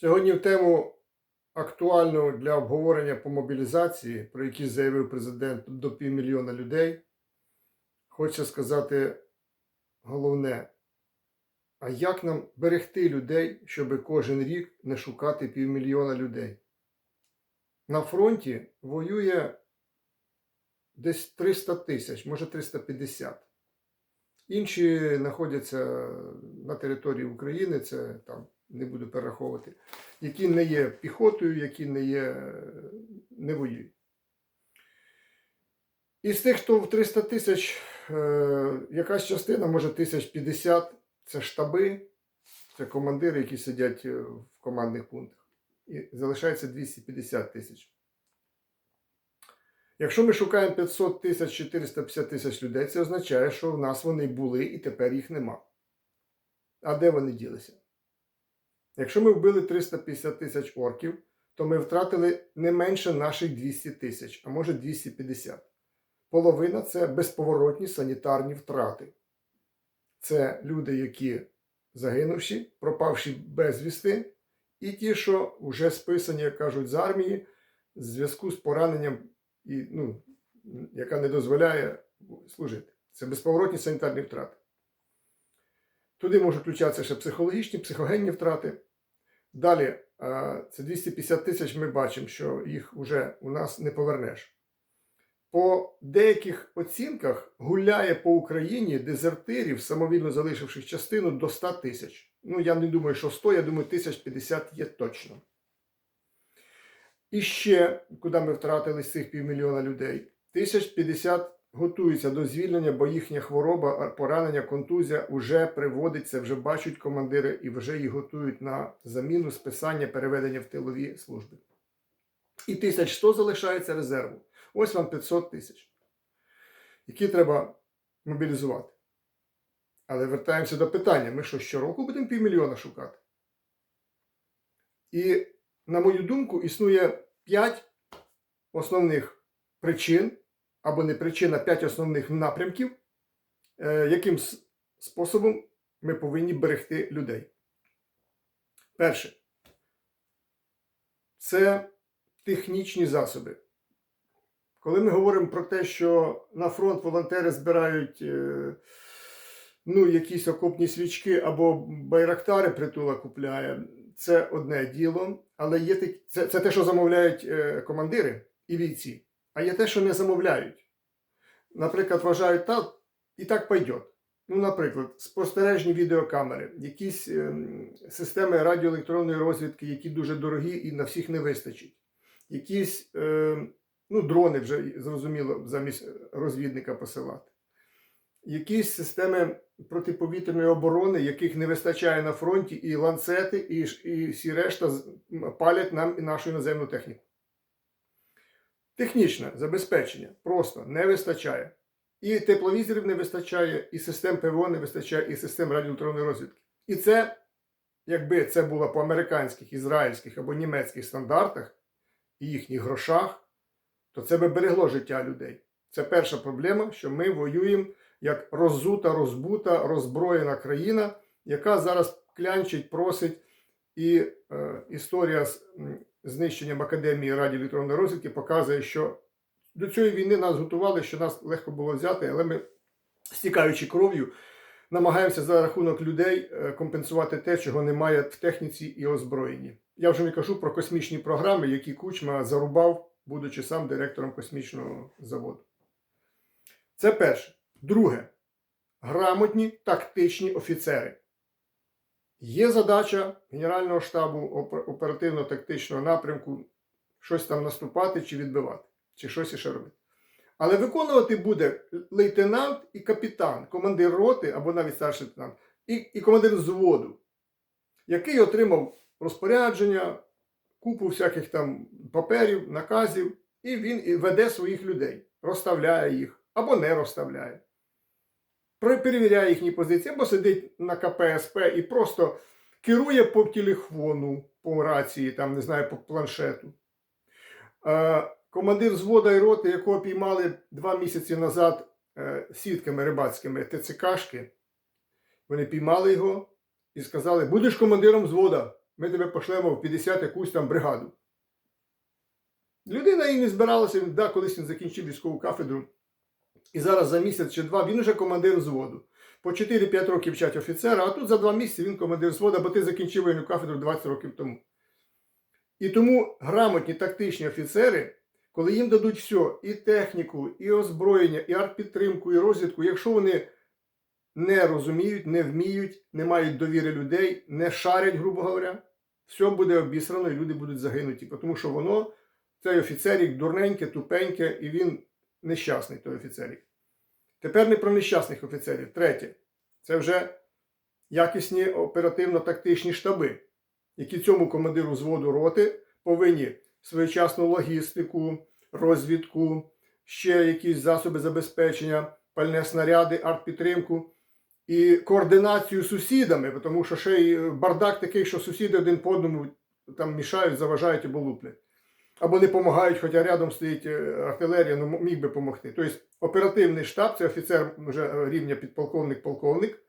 Сьогодні в тему актуальну для обговорення по мобілізації, про які заявив президент до півмільйона людей, хочеться сказати головне. А як нам берегти людей, щоб кожен рік не шукати півмільйона людей? На фронті воює десь 300 тисяч, може 350. Інші знаходяться на території України, це там не буду перераховувати, які не є піхотою, які не є, не воюють. Із тих, хто в 300 тисяч, е, якась частина, може 1050, це штаби, це командири, які сидять е, в командних пунктах. І залишається 250 тисяч. Якщо ми шукаємо 500 тисяч 450 тисяч людей, це означає, що в нас вони були і тепер їх нема. А де вони ділися? Якщо ми вбили 350 тисяч орків, то ми втратили не менше наших 200 тисяч, а може 250. Половина це безповоротні санітарні втрати. Це люди, які загинувші, пропавші безвісти, і ті, що вже списані, як кажуть, з армії, в зв'язку з пораненням, і, ну, яка не дозволяє служити. Це безповоротні санітарні втрати. Туди можуть включатися ще психологічні, психогенні втрати. Далі, це 250 тисяч, ми бачимо, що їх вже у нас не повернеш. По деяких оцінках гуляє по Україні дезертирів, самовільно залишивших частину до 100 тисяч. Ну, я не думаю, що 100, я думаю, 1050 є точно. І ще, куди ми втратили з цих півмільйона людей, 1050 готуються до звільнення, бо їхня хвороба, поранення, контузія вже приводиться, вже бачать командири і вже їх готують на заміну, списання, переведення в тилові служби. І 1100 залишається резерву. Ось вам 500 тисяч, які треба мобілізувати. Але вертаємося до питання: ми що щороку будемо півмільйона шукати? І, на мою думку, існує 5 основних причин, або не причин, а 5 основних напрямків, е, яким способом ми повинні берегти людей. Перше, це технічні засоби. Коли ми говоримо про те, що на фронт волонтери збирають е, ну, якісь окопні свічки або байрактари притула купляє, це одне діло. Але є це, це те, що замовляють е, командири і бійці, а є те, що не замовляють. Наприклад, вважають, та і так пойдет. Ну, наприклад, спостережні відеокамери, якісь ем, системи радіоелектронної розвідки, які дуже дорогі і на всіх не вистачить. Якісь ем, ну, дрони вже зрозуміло замість розвідника посилати. Якісь системи протиповітряної оборони, яких не вистачає на фронті, і ланцети, і, і всі решта палять нам і нашу іноземну техніку. Технічне забезпечення просто не вистачає. І тепловізорів не вистачає, і систем ПВО не вистачає, і систем радіоелектронної розвідки. І це, якби це було по американських, ізраїльських або німецьких стандартах і їхніх грошах, то це би берегло життя людей. Це перша проблема, що ми воюємо як роззута, розбута, роззброєна країна, яка зараз клянчить, просить, і е, історія з знищенням Академії радіоелектронної розвідки показує, що до цієї війни нас готували, що нас легко було взяти, але ми, стікаючи кров'ю, намагаємося за рахунок людей е, компенсувати те, чого немає в техніці і озброєнні. Я вже не кажу про космічні програми, які Кучма зарубав, будучи сам директором космічного заводу. Це перше. Друге. Грамотні тактичні офіцери. Є задача Генерального штабу оперативно-тактичного напрямку щось там наступати чи відбивати, чи щось іще робити. Але виконувати буде лейтенант і капітан, командир роти або навіть старший лейтенант, і, і командир взводу, який отримав розпорядження, купу всяких там паперів, наказів, і він веде своїх людей, розставляє їх або не розставляє. Перевіряє їхні позиції, або сидить на КПСП і просто керує по телефону, по рації, там, не знаю, по планшету. Е, командир взвода і роти, якого піймали два місяці назад е, сітками рибацькими ТЦКшки, вони піймали його і сказали: будеш командиром взвода. ми тебе пошлемо в 50 якусь там бригаду. Людина і не збиралася, да, колись він закінчив військову кафедру. І зараз за місяць чи два він уже командир взводу. По 4-5 років вчать офіцера, а тут за два місяці він командир взводу, бо ти закінчив воєнну кафедру 20 років тому. І тому грамотні тактичні офіцери, коли їм дадуть все, і техніку, і озброєння, і артпідтримку, і розвідку, якщо вони не розуміють, не вміють, не мають довіри людей, не шарять, грубо говоря, все буде обісрано і люди будуть загинуті. Тому що воно, цей офіцерік дурненьке, тупеньке, і він нещасний, той офіцерік. Тепер не про нещасних офіцерів. Третє, це вже якісні оперативно-тактичні штаби, які цьому командиру взводу роти повинні своєчасну логістику, розвідку, ще якісь засоби забезпечення, пальне снаряди, артпідтримку і координацію з сусідами, тому що ще й бардак такий, що сусіди один по одному там мішають, заважають або луплять. Або не допомагають, хоча рядом стоїть е, артилерія, ну міг би допомогти. Тобто оперативний штаб, це офіцер вже е, рівня підполковник-полковник,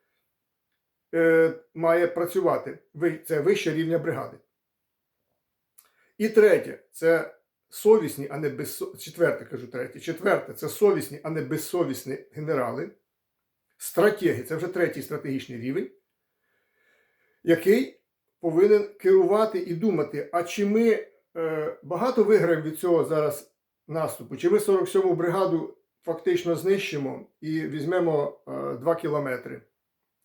е, має працювати. Це вище рівня бригади. І третє це совісні, а не безсо... Четверте, кажу третє. Четверте це совісні, а не безсовісні генерали. Стратеги, це вже третій стратегічний рівень, який повинен керувати і думати, а чи ми багато виграємо від цього зараз наступу, чи ми 47-му бригаду фактично знищимо і візьмемо е, 2 кілометри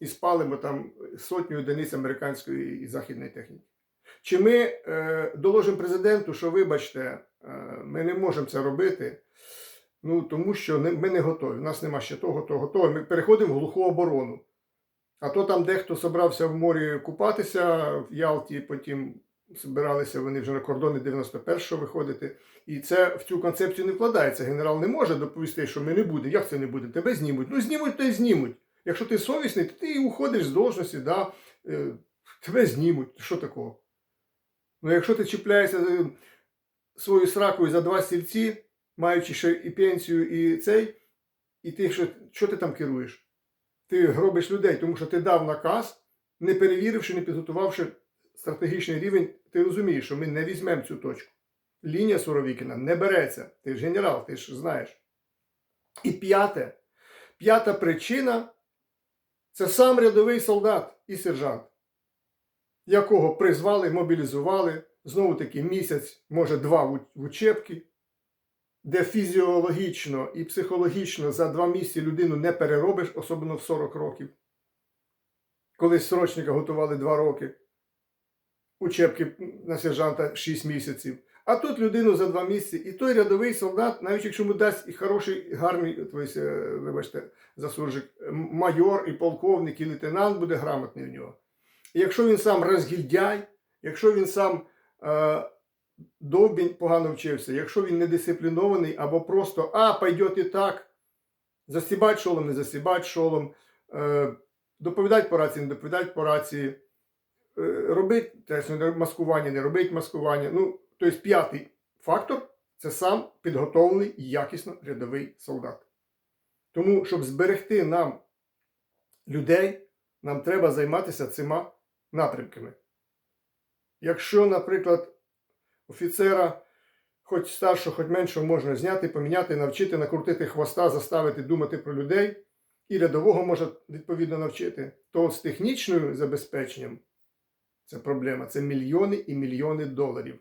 і спалимо там сотню одиниць американської і західної техніки. Чи ми е, доложимо президенту, що вибачте, е, ми не можемо це робити, ну тому що ми не готові. У нас нема ще того, того, того. Ми переходимо в глуху оборону. А то там дехто собрався в морі купатися в Ялті, потім збиралися вони вже на кордони 91-го виходити. І це в цю концепцію не вкладається. Генерал не може доповісти, що ми не будемо. Як це не буде? Тебе знімуть. Ну знімуть, то й знімуть. Якщо ти совісний, то ти і уходиш з должності, да, е, тебе знімуть. Що такого? Ну, якщо ти чіпляєшся е, своєю сракою за два стільці, маючи ще і пенсію, і цей, і ти що, що ти там керуєш? Ти гробиш людей, тому що ти дав наказ, не перевіривши, не підготувавши стратегічний рівень, ти розумієш, що ми не візьмемо цю точку. Лінія Суровікіна не береться. Ти ж генерал, ти ж знаєш. І п'яте. П'ята причина це сам рядовий солдат і сержант, якого призвали, мобілізували, знову таки місяць, може два в учебки, де фізіологічно і психологічно за два місяці людину не переробиш, особливо в 40 років. Колись срочника готували два роки, учебки на сержанта 6 місяців. А тут людину за два місяці, і той рядовий солдат, навіть якщо йому дасть і хороший, гарний, тобто, е, вибачте, засуржик, майор, і полковник, і лейтенант буде грамотний в нього. І якщо він сам розгільдяй, якщо він сам е, довбінь погано вчився, якщо він недисциплінований або просто а, пойдет і так, засібать шолом, не засібать шолом, е, доповідать по рації, не доповідать по рації, е, робить маскування, не робить маскування. Ну, тобто п'ятий фактор це сам підготовлений якісно рядовий солдат. Тому, щоб зберегти нам людей, нам треба займатися цими напрямками. Якщо, наприклад, офіцера, хоч старшого, хоч меншого, можна зняти, поміняти, навчити, накрутити хвоста, заставити думати про людей, і рядового може відповідно навчити, то з технічним забезпеченням це проблема. Це мільйони і мільйони доларів.